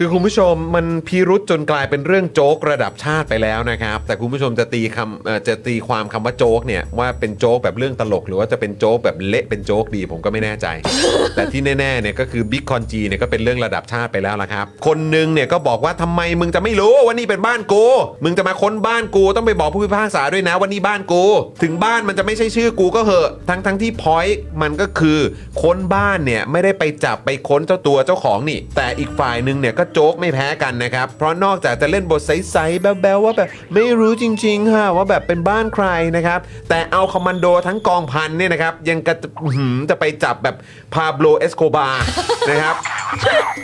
คือคุณผู้ชมมันพิรุษจนกลายเป็นเรื่องโจ๊กระดับชาติไปแล้วนะครับ แต่คุณผู้ชมจะตีคำจะตีความคำว่าโจ๊กเนี่ยว่าเป็นโจ๊กแบบเรื่องตลก หรือว่าจะเป็นโจ๊กแบบเละเป็นโจ๊กดีผมก็ไม่แน่ใจ แต่ที่แน่ๆเนี่ยก็คือบิ๊กคอนจีเนี่ยก็เป็นเรื่องระดับชาติไปแล้วละครับ คนหนึงเนี่ยก็บอกว่าทำไมมึงจะไม่รู้ว่านี่เป็นบ้านกูมึงจะมาค้นบ้านกูต้องไปบอกผู้พิพากษาด้วยนะว่านี่บ้านกูถึงบ้านมันจะไม่ใช่ชื่อกูก็เหอะทั้งทั้งที่พอยต์มันก็คือค้นบ้านเนี่ยไม่ได้ไปจับไปค้นเจ้าตัวเจ้าของนี่ แต่อีกฝ่ายหนึ่งเนี่ยก็โจ๊กไม่แพ้กันนะครับ เพราะนอกจากจะเล่นบทใสๆแบ๊วๆว่าแบบไม่รู้จริงๆค่ะว่าแบบเป็นบ้านใครนะครับ แต่เอาคอมมานโดทั้งกองพันเนี่ยนะครับ ยังกระจะไปจับแบบพาโบลเอสโคบาร์นะครับ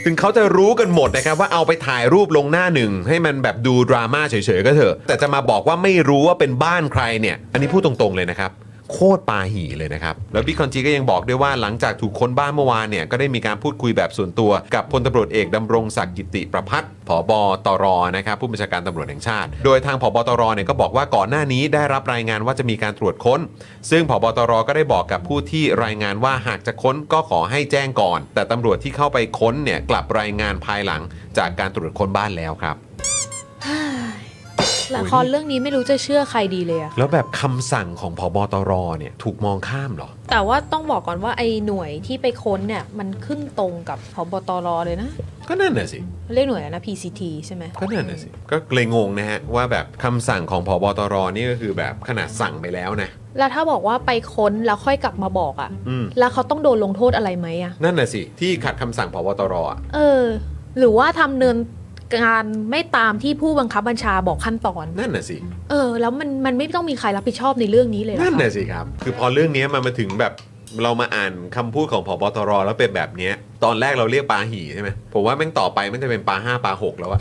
ถึงเขาจะรู้กันหมดนะครับ ว่าเอาไปถ่ายรูปลงหน้าหนึ่ง ให้มันแบบดูดราม่าเฉยๆก็เถอะ แต่จะมาบอกว่าไม่รู้ว่าเป็นบ้านใครเนี่ย อันนี้พูดตรงๆเลยนะครับ โคตรปาหีเลยนะครับ แล้วบิ๊กคอนจีก็ยังบอกด้วยว่าหลังจากถูกค้นบ้านเมื่อวานเนี่ยก็ได้มีการพูดคุยแบบส่วนตัวกับพลตำรวจเอกดำรงศักดิ์กิติประพัฒน์ผบตรนะครับผู้บัญชาการตำรวจแห่งชาติ โดยทางผบตรเนี่ยก็บอกว่าก่อนหน้านี้ได้รับรายงานว่าจะมีการตรวจค้น ซึ่งผบตรก็ได้บอกกับผู้ที่รายงานว่าหากจะค้นก็ขอให้แจ้งก่อน แต่ตำรวจที่เข้าไปค้นเนี่ยกลับรายงานภายหลังจากการตรวจค้นบ้านแล้วครับ ละครเรื่องนี้ไม่รู้จะเชื่อใครดีเลยอะแล้วแบบคำสั่งของผบตรเนี่ยถูกมองข้ามเหรอ แต่ว่าต้องบอกก่อนว่าไอ้หน่วยที่ไปค้นเนี่ยมันขึ้นตรงกับพบตรเลยนะ ก็นั่นน่ะสิ เรียกหน่วยอะไรนะ PCT ใช่ไหมก็นั่นน่ะสิ ก็เลยงงนะฮะว่าแบบคำสั่งของพบตรนี่ก็คือแบบขนาดสั่งไปแล้วนะ แล้วถ้าบอกว่าไปค้นแล้วค่อยกลับมาบอกอะอืม แล้วเขาต้องโดนลงโทษอะไรไหมอะนั่นน่ะสิ ที่ขัดคำสั่งพบตรอะเออ หรือว่าทำเนิน การไม่ตามที่ผู้บังคับบัญชาบอกขั้นตอน นั่นน่ะสิ เออ แล้วมันมันไม่ต้องมีใครรับผิดชอบในเรื่องนี้เลยเหรอนั่นคะน่ะสิครับ คือพอเรื่องนี้มันมาถึงแบบเรามาอ่านคำพูดของพบตรแล้วเป็นแบบเนี้ยตอนแรกเราเรียกปลาหี่ใช่ไหมผมว่าแม่งต่อไปมันจะเป็นปลาห้าปลาหกแล้วอะ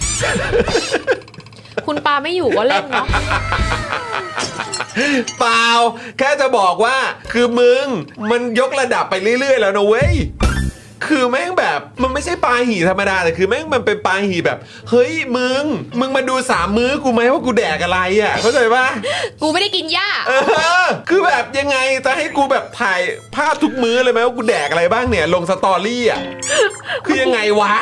คุณปาไม่อยู่ก็เล่นเนาะ เปล่า แค่จะบอกว่าคือมึง มันยกระดับไปเรื่อย ๆ แล้วนะเว้ย คือแม่งแบบ มันไม่ใช่ปลาหี่ธรรมดาแต่คือแม่งมันเป็นปลาหี่แบบ เฮ้ยมึง มึงมาดูสามมื้อกูไหมว่ากูแดกอะไรอะเข้าใจปะกูไม่ได้กินหญ้า เออคือแบบยังไงจะให้กูแบบถ่ายภาพทุกมื้อเลยไหมว่ากูแดกอะไรบ้างเนี่ย ลงสตอรี่อะคือยังไงวะ